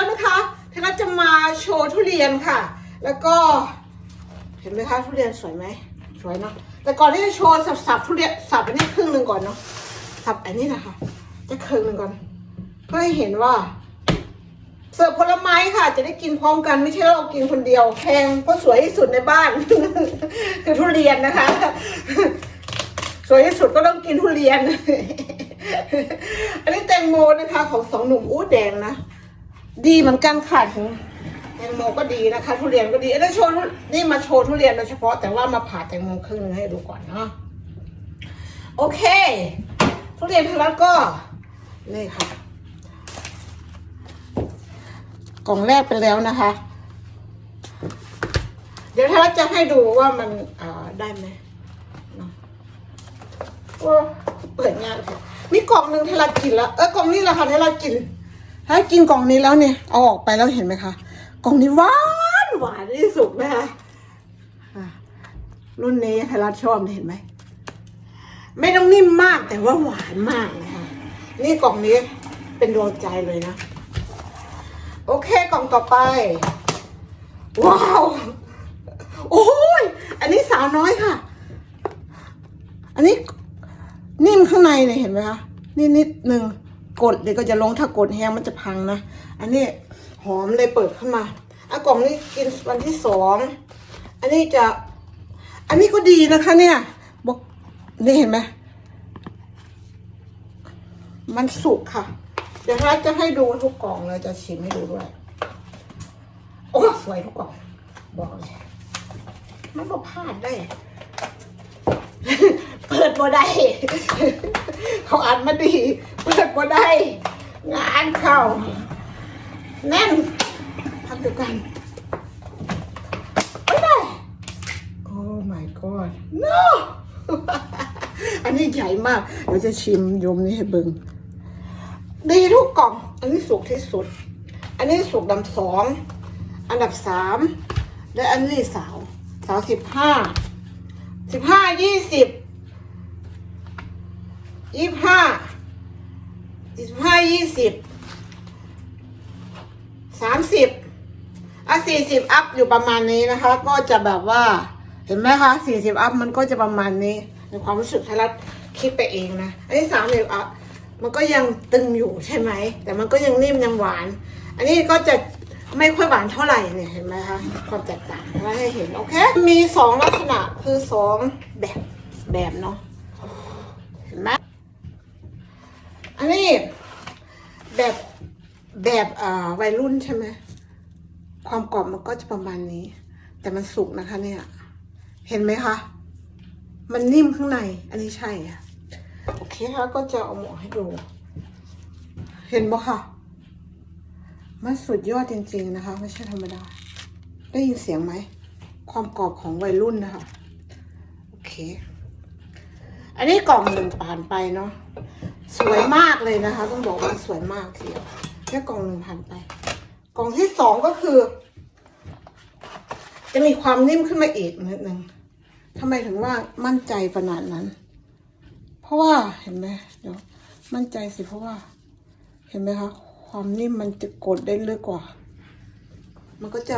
แล้วนะคะเทนัทจะมาโชว์ทุเรียนค่ะ แล้วก็ เห็นไหมคะทุเรียนสวยไหมสวยเนาะแต่ก่อนที่จะโชว์สับสับทุเรียนสับอันนี้ครึ่งหนึ่งก่อนเนาะสับอันนี้นะคะ จะครึ่งหนึ่งก่อน เพื่อให้เห็นว่า เสิร์ฟผลไม้ค่ะ จะได้กินพร้อมกันไม่ใช่เรากินคนเดียวแพงเพราะสวยที่สุดในบ้าน คือทุเรียนนะคะ สวยที่สุดก็ต้องกินทุเรียน อันนี้แตงโมนะคะ ของสองหนุ่มอู้แดงนะ ดีเหมือนกันค่ะถึงแตงโมก็ดีนะคะ ทุเรียนก็ดีอันนี้โชว์นี่มาโชว์ทุเรียนโดยเฉพาะแต่ว่ามาผ่าแตงโมครึ่งหนึงให้ดูก่อนเนาะโอเค ทุเรียนทางร้านก็นี่ค่ะ กล่องแรกไปแล้วนะคะ เดี๋ยวถ้าจะให้ดูว่ามันเอ่อได้ไหมเนาะโอ้เปิดงานค่ะมีกล่องหนึ่งที่เรากินแล้วเออกล่องนี้แหละค่ะที่เรากิน ถ้ากินกล่องนี้แล้วเนี่ยเอาออกไปแล้วเห็นไหมคะกล่องนี้หวานหวานที่สุดนะคะอะรุ่นนี้ไทยรัฐชอบเห็นไหมไม่ต้องนิ่มมากแต่ว่าหวานมากนะคะนี่กล่องนี้เป็นดวงใจเลยนะ โอเคกล่องต่อไป ว้าว โอ้ยอันนี้สาวน้อยค่ะ อันนี้นิ่มข้างในเนี่ยเห็นไหมคะนี่นิดหนึ่ง กดเดี๋ยก็จะลงถ้ากดแห้งมันจะพังนะ อันนี้หอมเลยเปิดขึ้นมาอะกล่องนี้กินวันที่สอง อันนี้จะ อันนี้ก็ดีนะคะเนี่ยบอกนี่เห็นไหม มันสุกค่ะ เดี๋ยวรจะให้ดูทุกกล่องเลยจะชิมให้ดูด้วย โอ้สวยทุกกล่อง บอกเลย มันก็พลาดได้ เปิดบ่ได้ เขาอ่านมาดีเปิดบ่ได้ งานเขาแน่นพักเดียวกันไม่ได้ โอ้ my god no อันนี้ใหญ่มาก เดี๋ยวจะชิมยมนี้ให้เบิงดีทุกกล่อง อันนี้สุกที่สุด อันนี้สุกดำสอง อันดับสาม และอันนี้สาว สาวสิบห้า สิบห้ายี่สิบ ยี่สิบห้ายี่สิบห้ายี่สิบสามสิบอะสี่สิบอัพอยู่ประมาณนี้นะคะ ก็จะแบบว่า เห็นไหมคะสี่สิบอัพมันก็จะประมาณนี้ ในความรู้สึกไทยรัฐคิดไปเองนะอันนี้สามสิบอัพมันก็ยังตึงอยู่ใช่ไหม แต่มันก็ยังนิ่มยังหวาน อันนี้ก็จะไม่ค่อยหวานเท่าไหร่เนี่ยเห็นไหมคะความแตกต่างแล้วให้เห็นโอเค มีสองลักษณะคือสองแบบแบบเนาะเห็นไหม อันนี้แบบแบบวัยรุ่นใช่ไหมความกรอบมันก็จะประมาณนี้ แต่มันสุกนะคะ เนี่ย เห็นไหมคะ มันนิ่มข้างใน อันนี้ใช่อะโอเคค่ะก็จะเอาหมวกให้ดู เห็นบ่ค่ะ มันสุดยอดจริง ๆนะคะ ไม่ใช่ธรรมดา ได้ยินเสียงไหม ความกรอบของวัยรุ่นนะคะ โอเค อันนี้กล่องหนึ่งผ่านไปเนาะ สวยมากเลยนะคะ ต้องบอกว่าสวยมากทีเดียวแค่กล่องหนึ่งผ่านไป กล่องที่สองก็คือ จะมีความนิ่มขึ้นมาอีกนิดนึงทำไมถึงว่ามั่นใจขนาดนั้น เพราะว่าเห็นไหมเดี๋ยวมั่นใจสิเพราะว่า เห็นไหมคะความนิ่มมันจะกดได้ลึกกว่า มันก็จะ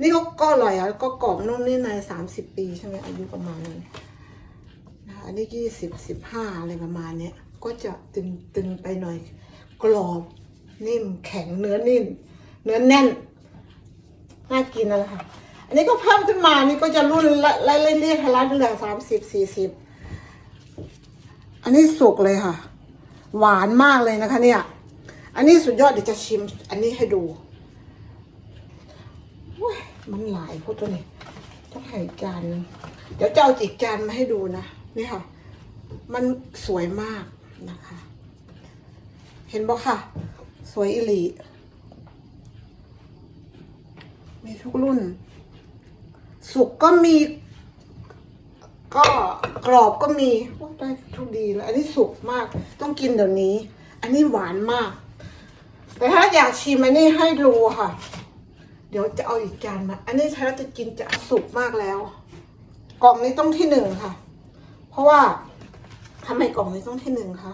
นี่ก็ก็อร่อยอะก็กรอบนุ่มนี่ในสามสิบปีใช่ไหมอายุประมาณนั้นนะคะอันนี้ยี่สิบสิบห้าอะไรประมาณเนี้ย ก็จะตึงตึงไปหน่อย กรอบนิ่มแข็งเนื้อนิ่มเนื้อแน่นน่ากินนั่นแหละค่ะ อันนี้ก็เพิ่มขึ้นมานี่ก็จะรุ่นไล่เรียกทะลักตั้งแต่สามสิบสี่สิบอันนี้สุกเลยค่ะ หวานมากเลยนะคะเนี่ย อันนี้สุดยอดเดี๋ยวจะชิม อันนี้ให้ดูมันหลายพวกตัวนี้ต้องให้อีกจานเดี๋ยวจะเอาอีกจานมาให้ดูนะนี่ค่ะ มันสวยมาก นะคะ เห็นบ่ค่ะ สวยอิลีมีทุกรุ่น สุกก็มี ก็กรอบก็มีโอ้ได้ทุกดีแล้วอันนี้สุกมาก ต้องกินเดี๋ยวนี้ อันนี้หวานมาก แต่ถ้าอยากชิมอันนี้ให้ดูค่ะ เดี๋ยวจะเอาอีกจานมา อันนี้ถ้าจะกินจะสุกมากแล้ว กล่องนี้ต้องที่หนึ่งค่ะ เพราะว่า ทำไมกล่องนี้ต้องที่หนึ่งคะ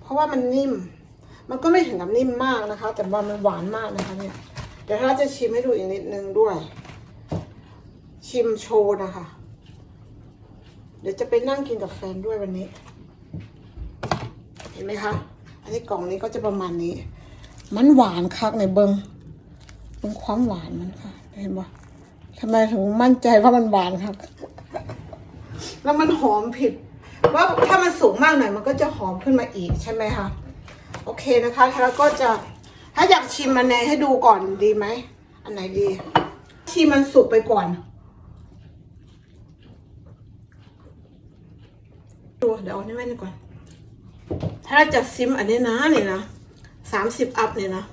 เพราะว่ามันนิ่ม มันก็ไม่ถึงกับนิ่มมากนะคะ แต่ว่ามันหวานมากนะคะเนี่ย เดี๋ยวเราจะชิมให้ดูอีกนิดนึงด้วย ชิมโชว์นะคะ เดี๋ยวจะไปนั่งกินกับแฟนด้วยวันนี้ เห็นไหมคะ อันนี้กล่องนี้ก็จะประมาณนี้ มันหวานคักในเบิงเบิงความหวานมันค่ะ เห็นปะทำไมถึงมั่นใจว่ามันหวานครับ แล้วมันหอมผิด ว่าถ้ามันสูงมากหน่อยมันก็จะหอมขึ้นมาอีกใช่ไหมคะโอเคนะคะแล้วก็จะถ้าอยากชิมอันไหนให้ดูก่อนดีไหมอันไหนดี ชิมมันสุกไปก่อนดูเดี๋ยวเอานนี้ไว้ก่อน ถ้าเราจะซิมอันนี้นะเนี่ยนะสามสิบอัพเนี่ยนะ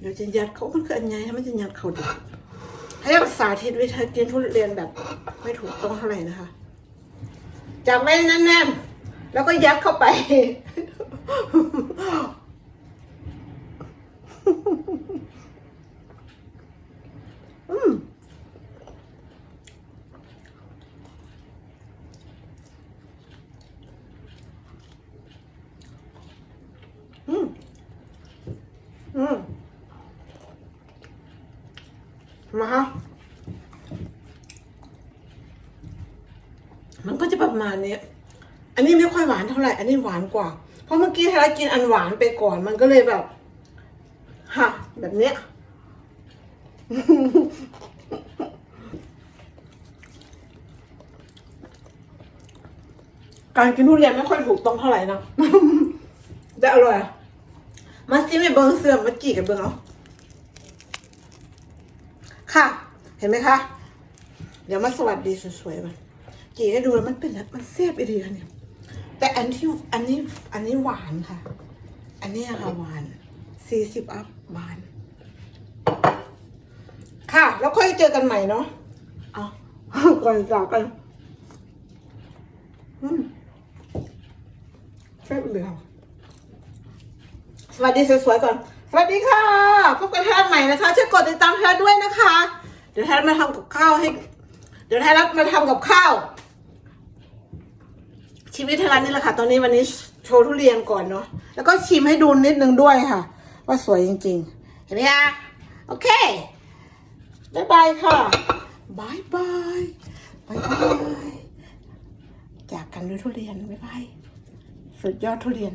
เดี๋ยวจะยัดเขามันคืออันใหญ่ถ้ามันจะยัดเขาดิให้ภาษาธิตวิธีกินทุเรียนแบบไม่ถูกต้องเท่าไหร่นะคะ จับไว้แน่นๆ แล้วก็ยัดเข้าไป อืมอืมอืมมาฮะ มันก็จะ ประมาณนี้ อันนี้ไม่ค่อยหวานเท่าไหร่ อันนี้หวานกว่า เพราะเมื่อกี้ทารากินอันหวานไปก่อน มันก็เลยแบบฮะแบบเนี้ยการกินทุเรียนไม่ค่อยถูกต้องเท่าไหร่นะแต่อร่อยอะมาซิไม่เบิงเสื่อมมาจีกันเบิงเอาค่ะ เห็นไหมคะ เดี๋ยวมาสวัสดีสวยๆก่อน จีให้ดูแล้วมันเป็นแล้วมันแซ่บอีเดีค่ะเนี่ยแต่อันที่อันนี้อันนี้หวานค่ะ อันนี้ค่ะหวานสี่สิบอัพหวาน ค่ะ แล้วค่อยเจอกันใหม่เนาะเอาก่อนจากกันอืมแซ่บเหลยค่ะสวัสดีสวยๆก่อน สวัสดีค่ะ พบกันท่านใหม่นะคะช่วยกดติดตามเธอด้วยนะคะ เดี๋ยวไทยรัฐมาทำกับข้าวให้ เดี๋ยวไทยรัฐมาทำกับข้าว ชีวิตไทยรัฐนี่แหละค่ะ ตอนนี้วันนี้โชว์ทุเรียนก่อนเนาะ แล้วก็ชิมให้ดูนิดนึงด้วยค่ะ ว่าสวยจริง ๆ เห็นไหมคะโอเคบายบายค่ะบายบายบายบายจากกันด้วยทุเรียนบายบายสุดยอดทุเรียน